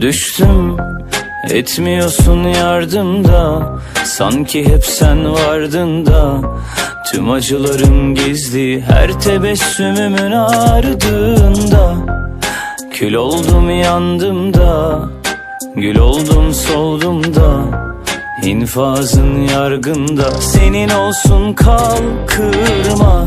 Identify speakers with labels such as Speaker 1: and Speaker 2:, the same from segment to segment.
Speaker 1: Düştüm etmiyorsun yardımda Sanki hep sen vardın da. Tüm acılarım gizli her tebessümümün ardında. Kül oldum yandım da. Gül oldum soldum da. İnfazın yargında. Senin olsun kal kırma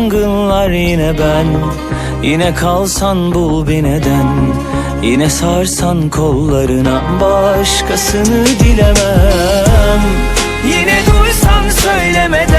Speaker 1: yangınlar yine ben. Yine kalsan bul bir neden. Yine sarsan kollarına Başkasını dilemem Yine duysan söylemeden